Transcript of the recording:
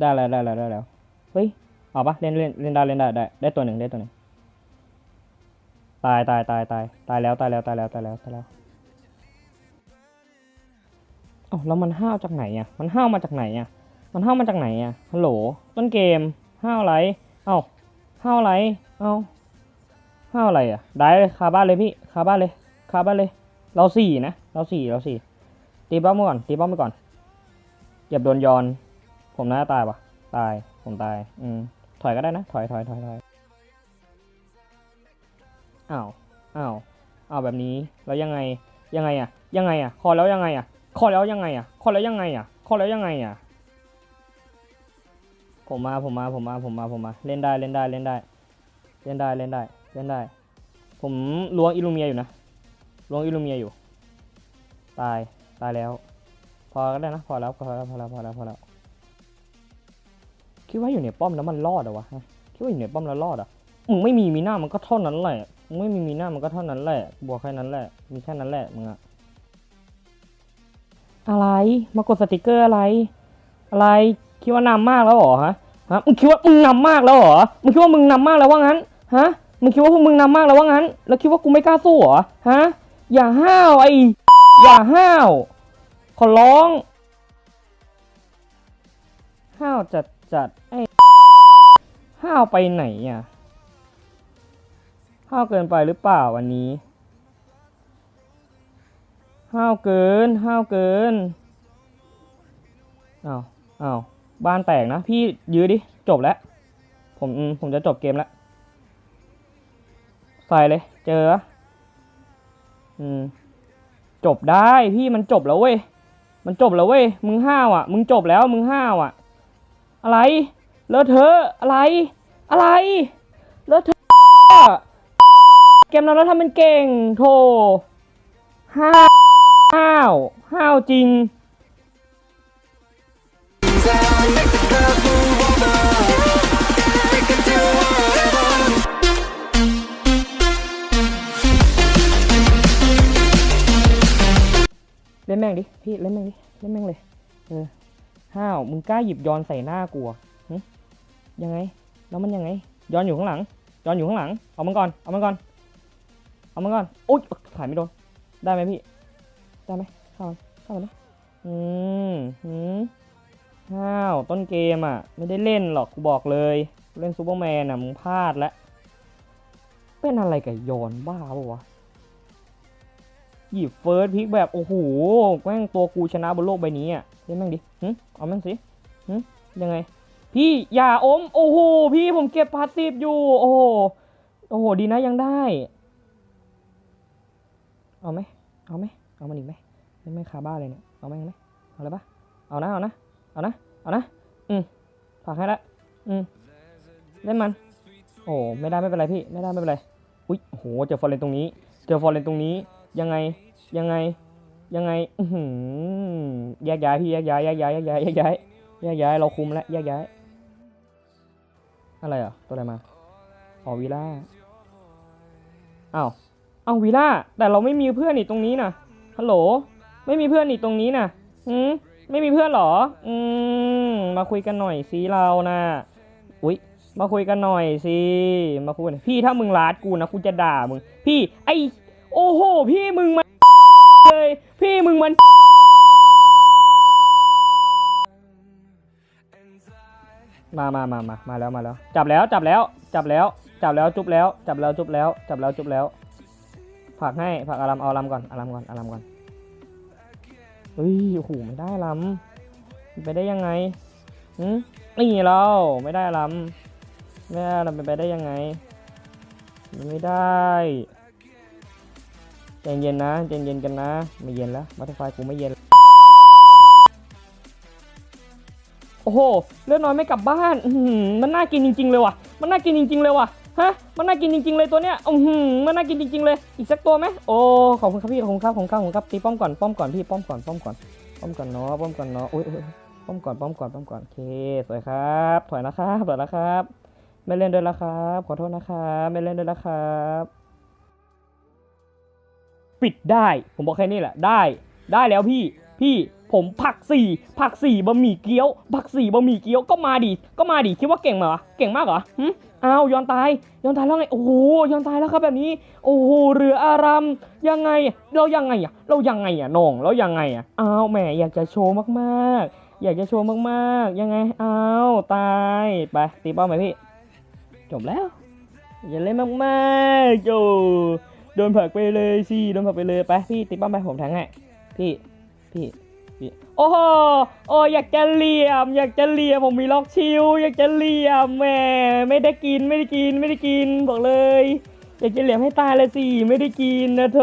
ได้แล้วได้แล้วได้แล้วเฮ้ยเอาปะเล่นเล่นเล่นได้เล่นได้ได้ได้ตัวหนึ่งได้ตัวหนึ่งตายตายตายตายตายแล้วตายแล้วตายแล้วตายแล้วตายแล้วเอ้าแล้วมันห้าวจากไหนอะมันห้าวมาจากไหนอะมันห้าวมาจากไหนอะฮัลโหลต้นเกมห้าวอะไรเอ้าห้าวอะไรเอ้าห้าวอะไรอะได้เลยคาบ้านเลยพี่คาบ้านเลยคาบ้านเลย เราสี่นะเราสี่เราสี่ตีป้อมไปก่อนตีป้อมไปก่อนอย่าโดนยอน ผมน่าจะตายปะตาย ผมตาย อืม ถอยก็ได้นะ ถอยถอยถอยถอยอ้าว อ้าว อ้าวแบบนี้ แล้วยังไง ยังไงอะยังไงอะคอแล้วยังไงอะคอแล้วยังไงอะคอแล้วยังไงอะคอแล้วยังไงอะผมมา ผมมา ผมมา ผมมา ผมมา เล่นได้ เล่นได้ เล่นได้ เล่นได้ เล่นได้ เล่นได้ ผมล้วงอิลูเมียอยู่นะ ล้วงอิลูเมียอยู่ ตาย ตายแล้ว พอก็ได้นะ พอแล้ว พอแล้ว พอแล้ว พอแล้วพอแล้ว คิดว่าอยู่ในป้อมแล้วมันรอดเหรอวะคิดว่าอยู่ในป้อมแล้วรอดเหรอะมึงไม่มีมีหน้ามันก็เท่านั้นแหละมึงไม่มีมีหน้ามันก็เท่านั้นแหละบวกแค่นั้นแหละ มีแค่นั้นแหละมึงอะอะไร มากดสติกเกอร์อะไร อะไร คิดว่านำมากแล้วเหรอฮะ ฮะ มึงคิดว่ามึงนำมากแล้วเหรอ มึงคิดว่ามึงนำมากแล้วว่างั้น ฮะ มึงคิดว่าพวกมึงนำมากแล้วว่างั้น แล้วคิดว่ากูไม่กล้าสู้เหรอ ฮะ อย่าห้าวไอ้ อย่าห้าว ขอร้อง ห้าวจัดจัดไอ้ห้าวไปไหนอะห้าวเกินไปหรือเปล่าวันนี้ห้าวเกินห้าวเกินอ้าวอ้าวบ้านแตกนะ พี่ยื้อดิ จบแล้ว ผมอืมผมจะจบเกมแล้ว ใส่เลย เจอ อืม จบได้พี่มันจบแล้วเว้ย มันจบแล้วเว้ย มึงห้าวอะ มึงจบแล้ว มึงห้าวอะ อะไรเลอะเทอะอะไร อะไรเลอะเทอะเกมนั้นแล้วทำเป็นเก่งโธ่ห้าวห้าวห้าวจริงเล่นแม่งดิพี่เล่นแม่งดิเล่นแม่งเลยเออ ห้าวมึงกล้าหยิบย้อนใส่หน้ากูยังไง แล้วมันยังไง ย้อนอยู่ข้างหลัง ย้อนอยู่ข้างหลัง เอามันก่อน เอามันก่อน เอามันก่อนอุ๊ยถ่ายไม่โดน ได้ไหมพี่ ได้ไหมเข้ามันเข้ามันไหมอืมหืมห้าว ต้นเกมอะ ไม่ได้เล่นหรอก กูบอกเลย เล่นซูเปอร์แมนอะ มึงพลาดแล้ว เป็นอะไรกับยอนบ้าปะวะ หยิบเฟิร์สพิกแบบ โอ้โหแม่งตัวกูชนะบนโลกใบนี้อะ เล่นแม่งดิหึเอาแม่งสิหึยังไง พี่อย่าอม โอ้โห พี่ผมเก็บพาสซีฟอยู่ โอ้โห โอ้โห ดีนะยังได้ เอาไหม เอาไหม เอามันอีกไหมไม่ไม่คาบ้าเลยเนี่ย เอาไหมเอาไหมเอาเลยปะเอานะ เอานะ เอานะ เอานะ อืมฝากให้ละ อืมเล่นมัน โอ้ไม่ได้ไม่เป็นไรพี่ ไม่ได้ไม่เป็นไร อุ้ยโอ้โหเจอฟอร์เรนตรงนี้ เจอฟอร์เรนตรงนี้ ยังไง ยังไง ยังไง อือหือ แยกย้ายพี่แยกย้ายแยกย้ายแยกย้ายแยกย้ายแยกย้ายเราคุมแล้วแยกย้าย อะไรอะตัวอะไรมาอ๋อวีล่าอ้าวอ้าววีล่าแต่เราไม่มีเพื่อนอีกตรงนี้นะฮัลโหล ไม่มีเพื่อนอีกตรงนี้นะหืมไม่มีเพื่อนหรอ อืมมาคุยกันหน่อยสิเรานะอุ๊ยมาคุยกันหน่อยสิมาคุยหน่อยพี่ถ้ามึงลาดกูนะกูจะด่ามึง พี่ไอโอ้โห พี่มึงมันเลยพี่มึงมัน มามามามามาแล้วมาแล้ว จับแล้วจับแล้ว จับแล้ว จับแล้วจุบแล้ว จับแล้วจุบแล้ว จับแล้วจุบแล้วฝากให้ฝากอารามเอาอารามก่อนอารามก่อนอารามก่อนเฮ้ยโอ้โหไม่ได้อารามไปได้ยังไงหืมนี่เราไม่ได้อารามไม่ได้อารามเป็นไปได้ยังไง ไม่ได้ใจเย็นนะใจเย็นกันนะ ไม่เย็นแล้วบัตเตอร์ไฟกูไม่เย็น โอ้โหเลือดน้อยไม่กลับบ้านมันน่ากินจริง ๆ เลยว่ะ มันน่ากินจริง ๆ เลยว่ะฮะมันน่ากินจริง ๆ เลยตัวเนี้ยอือหือมันน่ากินจริง ๆ เลย อีกสักตัวไหมโอ้ขอบคุณครับพี่ขอบคุณครับขอบคุณครับขอบคุณครับตีป้อมก่อนป้อมก่อนพี่ป้อมก่อนป้อมก่อนป้อมก่อนเนาะป้อมก่อนเนาะโอ้ยโอ้ยป้อมก่อนป้อมก่อนป้อมก่อนโอเคสวยครับ ถอยนะครับถอยนะครับ ไม่เล่นด้วยล้วครับ ขอโทษนะครับไม่เล่นด้วยล้วครับปิดได้ ผมบอกแค่นี้แหละ ได้ ได้แล้วพี่ พี่ผมผักสี่ผักสี่บะหมี่เกี๊ยว ผักสี่บะหมี่เกี๊ยวก็มาดิก็มาดิคิดว่าเก่งเหรอเก่งมากเหรอหึอ้าวยอนตายยอนตายแล้วไงโอ้โหยอนตายแล้วครับแบบนี้ โอ้โหเรืออารามยังไงเรายังไงอะเรายังไงอะน้องเรายังไงอะอ้าวแหมอยากจะโชว์มากๆ อยากจะโชว์มากๆ ยังไงอ้าวตายไปตีเป้าไหมพี่จบแล้วอย่าเล่นมากๆโจโดนผักไปเลยสิโดนผักไปเลยไปพี่ตีป้อมไปผมแทงให้พี่ พี่พี่โอ้โหโอ้อยากจะเหลี่ยม อยากจะเหลี่ยมผมมีล็อกชิลอยากจะเหลี่ยมแหมไม่ได้กินไม่ได้กินไม่ได้กินบอกเลย อยากจะเหลี่ยมให้ตายเลยสิไม่ได้กินนะโถ